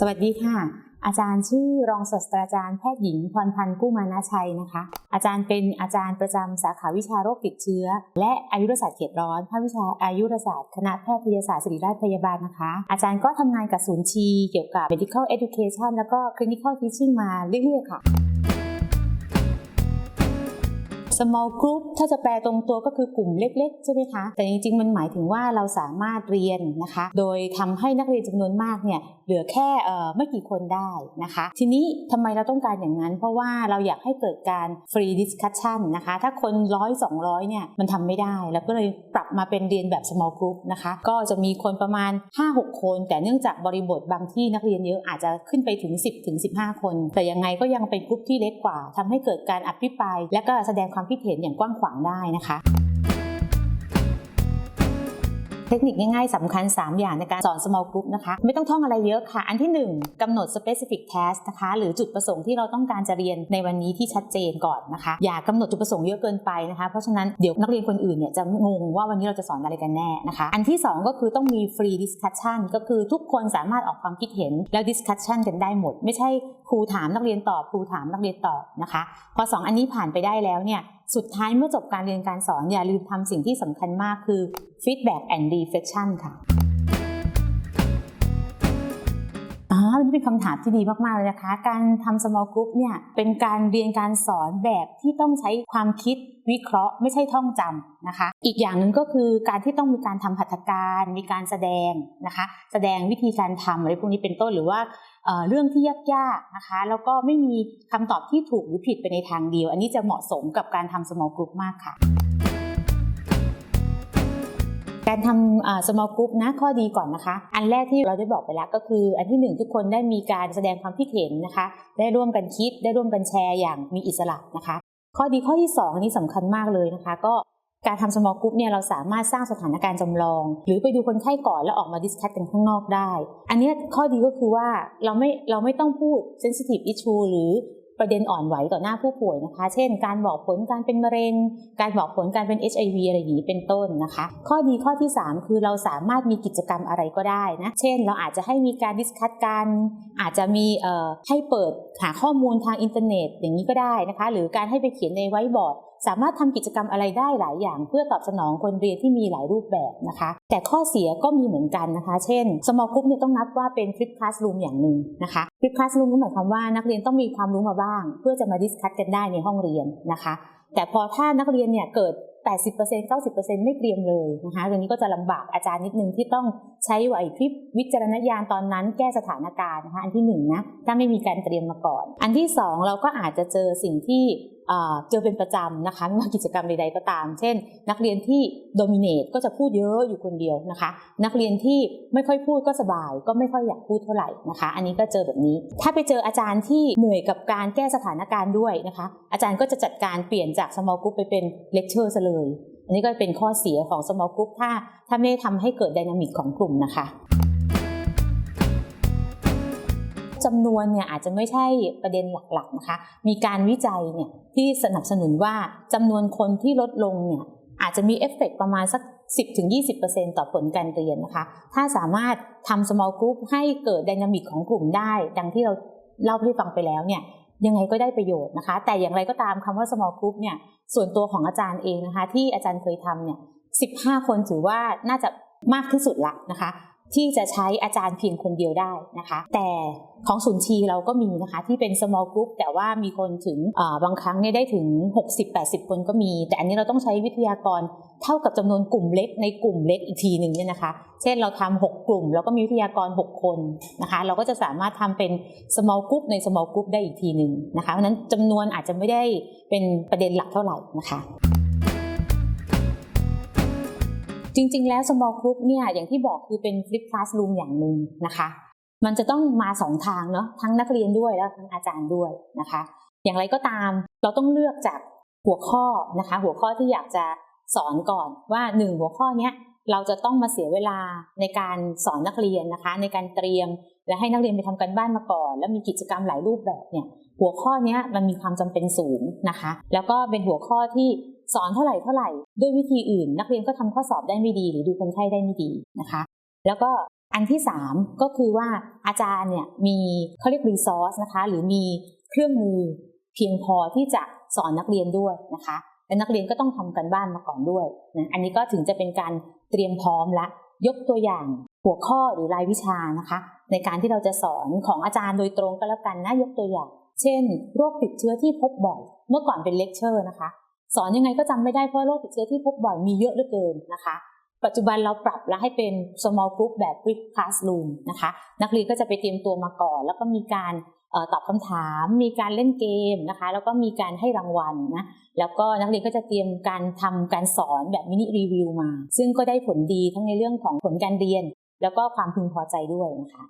สวัสดีค่ะ อาจารย์ชื่อรองศาสตราจารย์แพทย์หญิงพรพันธ์กู้มานาชัยนะคะ อาจารย์เป็นอาจารย์ประจำสาขาวิชาโรคติดเชื้อ และอายุรศาสตร์เขตร้อนภาควิชาอายุรศาสตร์คณะแพทยศาสตร์ศิริราชพยาบาลนะคะ อาจารย์ก็ทำงานกับศูนย์ชีเกี่ยวกับ medical education แล้วก็ clinical teaching มาเรื่อยๆค่ะ small group ถ้าจะแปลตรงตัวก็คือกลุ่มเล็กๆ ใช่ไหมคะ แต่จริงๆ มันหมายถึงว่าเราสามารถเรียนนะคะ โดยทำให้นักเรียนจำนวนมากเนี่ยเหลือแค่ไม่กี่คนได้นะคะ ทีนี้ทำไมเราต้องการอย่างนั้น เพราะว่าเราอยากให้เกิดการ free discussion นะคะ ถ้าคนร้อยสองร้อยเนี่ยมันทำไม่ได้ แล้วก็เลยปรับมาเป็นเรียนแบบ small group นะคะ ก็จะมีคนประมาณ 5-6 คน แต่เนื่องจากบริบทบางที่นักเรียนเยอะอาจจะขึ้นไปถึง 10ถึง15 คน แต่ยังไงก็ยังเป็นกลุ่มที่เล็กกว่าทำให้เกิดการอภิปรายและก็แสดงความคิดเห็นอย่างกว้างขวางได้นะคะ ทคนิคง่ายๆสำคัญ 3 อย่างในการสอน small group นะคะ ไม่ต้องท่องอะไรเยอะค่ะ อันที่ 1กำหนด specific task นะคะ หรือจุดประสงค์ที่เราต้องการจะเรียนในวันนี้ที่ชัดเจนก่อนนะคะ อย่ากำหนดจุดประสงค์เยอะเกินไปนะคะ เพราะฉะนั้นเดี๋ยวนักเรียนคนอื่นเนี่ยจะงงว่าวันนี้เราจะสอนอะไรกันแน่นะคะ อันที่ 2 ก็คือต้องมี free discussion ก็คือทุกคนสามารถออกความคิดเห็นแล้ว discussion กันได้หมด ไม่ใช่ครูถามนักเรียนตอบครูถามนักเรียนตอบนะคะ พอสองอันนี้ผ่านไปได้แล้วเนี่ยสุดท้ายเมื่อจบการเรียนการสอนอย่าลืมทำสิ่งที่สำคัญมากคือ feedback and reflection ค่ะ นนี้เป็นคำถามที่ดีมากๆเลยนะคะ การทำ small group เนี่ยเป็นการเรียนการสอนแบบที่ต้องใช้ความคิดวิเคราะห์ไม่ใช่ท่องจำนะคะ อีกอย่างหนึ่งก็คือการที่ต้องมีการทำหัตถการ มีการแสดงนะคะ แสดงวิธีการทำอะไรพวกนี้เป็นต้นหรือว่าเเรื่องที่ยากๆนะคะ แล้วก็ไม่มีคำตอบที่ถูกหรือผิดไปในทางเดียว อันนี้จะเหมาะสมกับการทำ small group มากค่ะ การทำอ่า small group นะข้อดีก่อนนะคะ อันแรกที่เราได้บอกไปแล้วก็คือ อันที่หนึ่งทุกคนได้มีการแสดงความคิดเห็นนะคะ ได้ร่วมกันคิด ได้ร่วมกันแชร์อย่างมีอิสระนะคะ ข้อดีข้อที่สองอันนี้สำคัญมากเลยนะคะ ก็การทำ small group เนี่ยเราสามารถสร้างสถานการณ์จำลอง หรือไปดูคนไข้ก่อนแล้วออกมาดิสคัตกันข้างนอกได้ อันนี้ข้อดีก็คือว่าเราไม่เราไม่ต้องพูด sensitive issue หรือ ประเด็นอ่อนไหวต่อหน้าผู้ป่วยนะคะ เช่น การบอกผลการเป็นมะเร็ง การบอกผลการเป็น HIV อะไรอย่างนี้เป็นต้นนะคะ ข้อดีข้อที่ 3 คือเราสามารถมีกิจกรรมอะไรก็ได้นะ เช่น เราอาจจะให้มีการดิสคัตกัน อาจจะมีเอ่อให้เปิดหาข้อมูลทางอินเทอร์เน็ตอย่างนี้ก็ได้นะคะ หรือการให้ไปเขียนในไว้บอร์ด สามารถทำกิจกรรมอะไรได้หลายอย่าง เพื่อตอบสนองคนเรียนที่มีหลายรูปแบบนะคะ แต่ข้อเสียก็มีเหมือนกันนะคะ เช่นสมอลกรุ๊ปเนี่ยต้องนับว่าเป็น flip classroom อย่างหนึ่งนะคะ flip classroom ก็หมายความว่านักเรียนต้องมีความรู้มาบ้าง เพื่อจะมาดิสคัตกันได้ในห้องเรียนนะคะ แต่พอถ้านักเรียนเนี่ยเกิด 80% 90%ไม่เตรียมเลยนะคะตรงนี้ก็จะลำบากอาจารย์นิดนึงที่ต้องใช้ไหวพริบวิจารณญาณตอนนั้นแก้สถานการณ์นะคะอันที่หนึ่งนะถ้าไม่มีการเตรียมมาก่อน อันที่สองเราก็อาจจะเจอสิ่งที่เอ่อเจอเป็นประจำนะคะไม่ว่ากิจกรรมใดๆก็ตาม เช่น นักเรียนที่โดมิเนตก็จะพูดเยอะอยู่คนเดียวนะคะ นักเรียนที่ไม่ค่อยพูดก็สบาย ก็ไม่ค่อยอยากพูดเท่าไหร่นะคะ อันนี้ก็เจอแบบนี้ ถ้าไปเจออาจารย์ที่เหนื่อยกับการแก้สถานการณ์ด้วยนะคะ อาจารย์ก็จะจัดการเปลี่ยนจาก small group ไปเป็นเลคเชอร์ซะเลย อันนี้ก็เป็นข้อเสียของ small group ถ้าถ้าไม่ทำให้เกิดไดนามิกของกลุ่มนะคะจำนวนเนี่ยอาจจะไม่ใช่ประเด็นหลักๆนะคะ มีการวิจัยเนี่ยที่สนับสนุนว่าจำนวนคนที่ลดลงเนี่ยอาจจะมีเอฟเฟกประมาณสัก 10-20%ต่อผลการเรียนนะคะ ถ้าสามารถทำ small group ให้เกิดไดนามิกของกลุ่มได้ ดังที่เราเล่าให้ฟังไปแล้วเนี่ย ยังไงก็ได้ประโยชน์นะคะ แต่อย่างไรก็ตามคำว่า small group เนี่ยส่วนตัวของอาจารย์เองนะคะ ที่อาจารย์เคยทำเนี่ย15 คนถือว่าน่าจะมากที่สุดละนะคะ ที่จะใช้อาจารย์เพียงคนเดียวได้นะคะ แต่ของศูนย์ชีเราก็มีนะคะที่เป็น small group แต่ว่ามีคนถึงบางครั้งเนี่ยได้ถึง 60-80 คนก็มี แต่อันนี้เราต้องใช้วิทยากรเท่ากับจำนวนกลุ่มเล็กในกลุ่มเล็กอีกทีหนึ่งเนี่ยนะคะ เช่นเราทำ6กลุ่ม แล้วก็มีวิทยากร 6 คนนะคะ เราก็จะสามารถทำเป็น small group ใน small group ได้อีกทีหนึ่งนะคะเพราะฉะนั้นจำนวนอาจจะไม่ได้เป็นประเด็นหลักเท่าไหร่นะคะ จริง ๆ แล้ว small group เนี่ยอย่างที่บอกคือเป็น flip classroom อย่างหนึ่งนะคะ มันจะต้องมาสองทางเนาะทั้งนักเรียนด้วยแล้วทั้งอาจารย์ด้วยนะคะ อย่างไรก็ตามเราต้องเลือกจากหัวข้อนะคะ หัวข้อที่อยากจะสอนก่อนว่าหนึ่งหัวข้อเนี้ยเราจะต้องมาเสียเวลาในการสอนนักเรียนนะคะ ในการเตรียมและให้นักเรียนไปทำการบ้านมาก่อน แล้วมีกิจกรรมหลายรูปแบบเนี่ย หัวข้อนี้มันมีความจำเป็นสูงนะคะ แล้วก็เป็นหัวข้อที่สอนเท่าไหร่เท่าไหร่ ด้วยวิธีอื่น นักเรียนก็ทำข้อสอบได้ไม่ดี หรือดูคนไข้ได้ไม่ดีนะคะ แล้วก็อันที่ 3 ก็คือว่าอาจารย์เนี่ยมีเขาเรียกรีซอสนะคะ หรือมีเครื่องมือเพียงพอที่จะสอนนักเรียนด้วยนะคะและนักเรียนก็ต้องทำกันบ้านมาก่อนด้วยนะอันนี้ก็ถึงจะเป็นการเตรียมพร้อมละยกตัวอย่างหัวข้อหรือรายวิชานะคะ ในการที่เราจะสอนของอาจารย์โดยตรงก็แล้วกันนะยกตัวอย่าง เช่น โรคติดเชื้อที่พบบ่อย เมื่อก่อนเป็นเลคเชอร์นะคะ สอนยังไงก็จำไม่ได้เพราะโรคติดเชื้อที่พบบ่อยมีเยอะเหลือเกินนะคะ ปัจจุบันเราปรับแล้วให้เป็น small group แบบ brick classroom นะคะ นักเรียนก็จะไปเตรียมตัวมาก่อน แล้วก็มีการออตอบคำถาม มีการเล่นเกมนะคะ แล้วก็มีการให้รางวัลนะ แล้วก็นักเรียนก็จะเตรียมการทำการสอนแบบมินิรีวิวมา ซึ่งก็ได้ผลดีทั้งในเรื่องของผลการเรียน แล้วก็ความพึงพอใจด้วยนะคะ